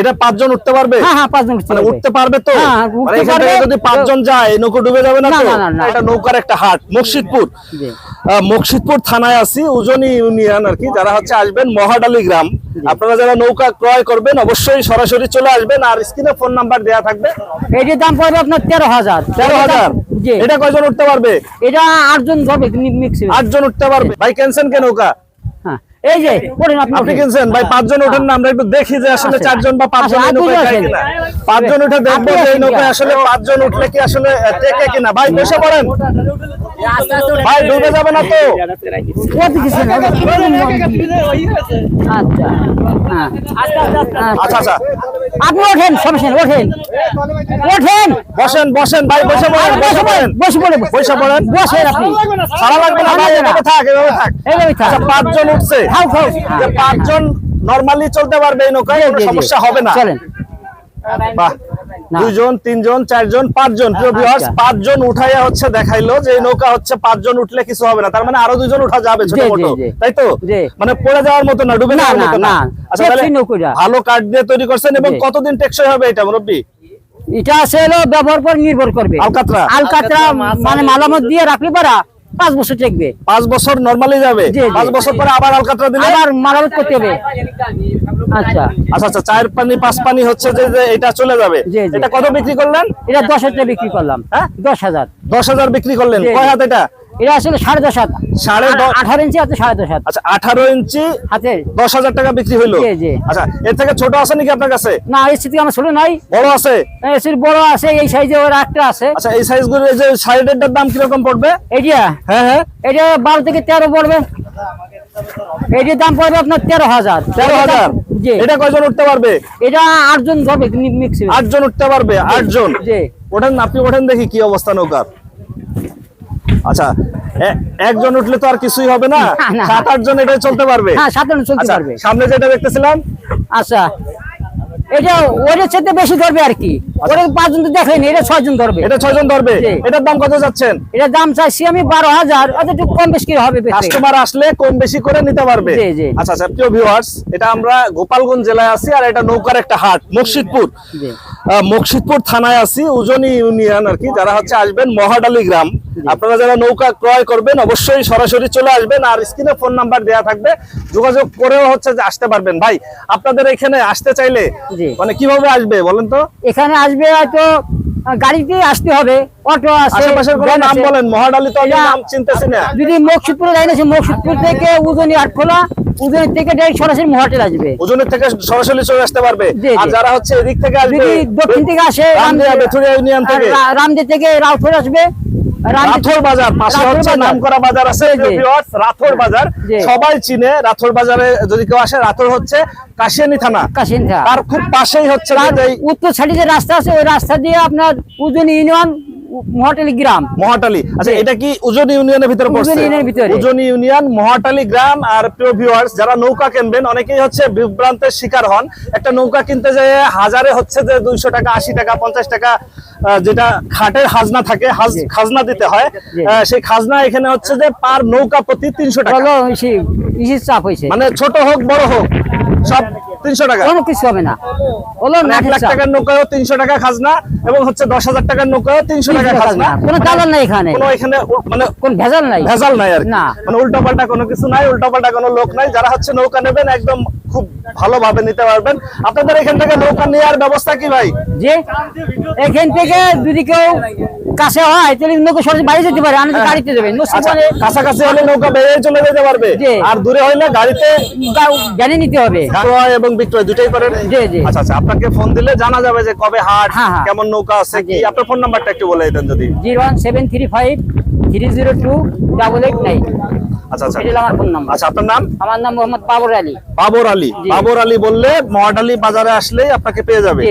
এটা পাঁচজন উঠতে পারবে? হ্যাঁ হ্যাঁ পাঁচজন উঠতে মানে পারবে। উঠতে পারবে তো? হ্যাঁ, উঠতে মানে। যদি পাঁচজন যায় নৌকো ডুবে যাবে না। এটা নৌকার একটা হাট। আহ, মকসিদপুর থানায় আছি উজনি ইউনিয়ন আর কি যারা হচ্ছে আসবেন মহাডালি গ্রাম। আপনারা যারা নৌকা ক্রয় করবেন অবশ্যই সরাসরি চলে আসবেন আর স্ক্রিনে ফোন নাম্বার দেয়া থাকবে। এটির দাম পড়বে আপনার তেরো হাজার। তেরো হাজার? জি। এটা কয়জন উঠতে পারবে? এটা আটজন ধরবে আটজন উঠতে পারবে। ভাই কেনছেন কে নৌকা? হ্যাঁ এই যে ওঠেন আপনি। কিনছেন? ভাই পাঁচজন ওঠেন না আমরা একটু দেখি যে আসলে আচ্ছা। চারজন বা পাঁচজন আচ্ছা, পাঁচজন উঠে দেখব যে নৌকায় আসলে পাঁচজন উঠলে কি আসলে টেকে কিনা। ভাই বসে পড়েন। ভাই ডুবে যাবে না তো। আচ্ছা হ্যাঁ আচ্ছা আচ্ছা আপনি ওঠেন সমস্যা ওঠেন। ওঠেন। বসেন বসেন ভাই বসে পড়েন বসে পড়েন বসে পড়ে বসে পড়েন। বসেন আপনি। সারা লাগবে না ভাই এভাবে থাক। এভাবে থাক। আচ্ছা পাঁচজন উঠছে। খাও, খাও। যে পাঁচজন নরমালি চলতে পারবে এই নৌকায় কোনো। সমস্যা হবে না। চলেন। বাহ। তিনজন চারজন পাঁচজন। আচ্ছা। পাঁচজন উঠাইয়া হচ্ছে দেখাইলো যে এই নৌকা হচ্ছে পাঁচজন উঠলে কিছু হবে না। তার মানে আরও দুইজন উঠা যাবে ছোট মোটো তাই তো? মানে পড়ে যাওয়ার মতো না ডুবে না। আচ্ছা। ভালো কাঠ দিয়ে তৈরি করছেন এবং কতদিন টেকসই হবে এটা মুরব্বী? এটা আছে হলো ব্যবহার পর নির্ভর করবে। আলকাতরা? আলকাতরা মানে মালামত দিয়ে রাখলে পারা পাঁচ বছর টেকবে পাঁচ বছর নর্মালি যাবে। পাঁচ বছর পরে আবার আলকাতরা দিলে? আবার মারামত করতে হবে। আচ্ছা। আচ্ছা আচ্ছা চার পানি পাঁচ পানি হচ্ছে যে যে এটা চলে যাবে। এটা কত বিক্রি করলেন? এটা দশ হাজার বিক্রি করলাম। হ্যাঁ? দশ হাজার। দশ হাজার বিক্রি করলেন। কয় হাত এটা? এটা আসলে সাড়ে দশ হাত। সাড়ে আঠারো ইঞ্চি আছে সাড়ে দশ হাত। আচ্ছা আঠারো ইঞ্চি হাতে। দশ হাজার টাকা বিক্রি হইল। আচ্ছা এর থেকে ছোট আছে নাকি আপনার কাছে? না এর থেকে আমার ছোট নাই। বড় আছে? এর বড় আছে এই সাইজে ওর একটা আছে। আচ্ছা এই সাইজগুলো যে সাইডেরটার দাম কীরকম পড়বে? এইটা? হ্যাঁ হ্যাঁ। এটা বারো থেকে তেরো পড়বে। এটির দাম পড়বে আপনার তেরো হাজার। তেরো হাজার? এটা কয়জন উঠতে পারবে? এটা আটজন ধরবে আটজন উঠতে পারবে আটজন? ওঠেন আপনি ওঠেন দেখি কি অবস্থা নৌকার। আচ্ছা একজন উঠলে তো আর কিছুই হবে না। সাত আটজন এটাই চলতে পারবে। হ্যাঁ চলতে আচ্ছা পারবে। সামনে যেটা দেখতেছিলাম। আচ্ছা। এটা ওদের সাথে বেশি ধরবে আর কি। ওরে পাঁচজন তো দেখলেন এটা ছয়জন ধরবে। এটা ছয়জন ধরবে। এটার দাম কত যাচ্ছেন? এটার দাম চাইছি আমি বারো হাজার কম বেশি হবে কাস্টমার আসলে কম বেশি করে নিতে পারবে। আচ্ছা আচ্ছা প্রিয় ভিউয়ার্স এটা আমরা গোপালগঞ্জ জেলায় আছি আর এটা নৌকার একটা হাট মুর্শিদপুর। মুর্শিদপুর থানায় আছি উজনি ইউনিয়ন আর কি যারা হচ্ছে আসবেন মহাডালি গ্রাম। আপনারা যারা নৌকা ক্রয় করবেন অবশ্যই সরাসরি চলে আসবেন আর স্ক্রিনে ফোন নাম্বার দেয়া থাকবে যোগাযোগ করেও হচ্ছে যে আসতে পারবেন। ভাই আপনাদের এখানে আসতে চাইলে মানে কীভাবে আসবে বলেন তো? এখানে আসবে হয়তো গাড়িতে আসতে হবে অটো আছে নাম বলেন মহাডালি তো আমি নাম চিনতেছি না। যদি মুর্শিদপুরে যাই না মুর্শিদপুর থেকে উজনি আটখোলা থেকে ডাইরেক্ট সরাসরি মহাটেল আসবে। ওজনের থেকে সরাসরি চলে আসতে পারবে। আর যারা হচ্ছে এদিক থেকে আসবে দক্ষিণ থেকে আসে রামদিয়া বেথুরিয়া ইউনিয়ন থেকে। রামদে থেকে রাউথর আসবে। রাথোর বাজার পাশে হচ্ছে নামকরা বাজার আছে। রাথোর বাজার। সবাই চিনে রাথোর বাজারে যদি কেউ আসে রাথোর হচ্ছে কাশিয়ানি থানা। কাশিনথা তার খুব পাশেই হচ্ছে তার উত্তর সাইডে যে রাস্তা আছে ওই রাস্তা দিয়ে আপনার উজনি ইউনিয়ন মহাটেল গ্রাম। মহাটালি। আচ্ছা এটা কি উজনি ইউনিয়নের ভিতরে পড়ছে? উজনি ইউনিয়ন মহাটালি গ্রাম আর প্রিয় ভিউয়ার্স যারা নৌকা কিনবেন অনেকেই হচ্ছে বিভ্রান্তের শিকার হন। একটা নৌকা কিনতে যায় হাজারে হচ্ছে যে দুইশো টাকা আশি টাকা পঞ্চাশ টাকা যেটা খাটের খাজনা থাকে খাজনা দিতে হয়। সেই খাজনা এখানে হচ্ছে যে পার নৌকা প্রতি তিনশো টাকা। চাপ হয়েছে। মানে ছোট হোক বড় হোক সব তিনশো টাকা। কোনো কিছু হবে না। হলো মানে এক লাখ টাকার নৌকায়ও তিনশো টাকা খাজনা এবং হচ্ছে দশ হাজার টাকার নৌকায়ও তিনশো টাকা খাজনা। কোনো দালাল নাই এখানে। কোনো এখানে মানে কোন ভেজাল নাই। ভেজাল নাই আর না। মানে উল্টা পাল্টা কোনো কিছু নাই উল্টা পাল্টা কোনো লোক নাই। যারা হচ্ছে নৌকা নেবেন একদম খুব ভালোভাবে নিতে পারবেন। আপনাদের এখান থেকে নৌকা নেওয়ার ব্যবস্থা কি ভাই? যে এখান থেকে যদি কেউ কাছে হয় তাহলে নৌকো সরাসরি বাড়ি যেতে পারে আমি গাড়িতে যাবে। আচ্ছা কাছাকাছি হলে নৌকা বেড়ে চলে যেতে পারবে। আর দূরে হইলে গাড়িতে জানে নিতে হবে। এবং বিক্রয় দুটাই করেন। আচ্ছা আচ্ছা আপনাকে ফোন দিলে জানা যাবে যে কবে হাট হ্যাঁ, হ্যাঁ। কেমন নৌকা আছে কি? আপনার ফোন নাম্বারটা একটু বলে দিতেন যদি। Zero one seven three five three zero two double eight nine. আচ্ছা আচ্ছা। আমার ফোন নাম্বার আচ্ছা আপনার নাম? আমার নাম মোহাম্মদ বাবর আলী। বাবর আলী। বাবর আলী বললে মহাডালি বাজারে আসলেই আপনাকে পেয়ে যাবে।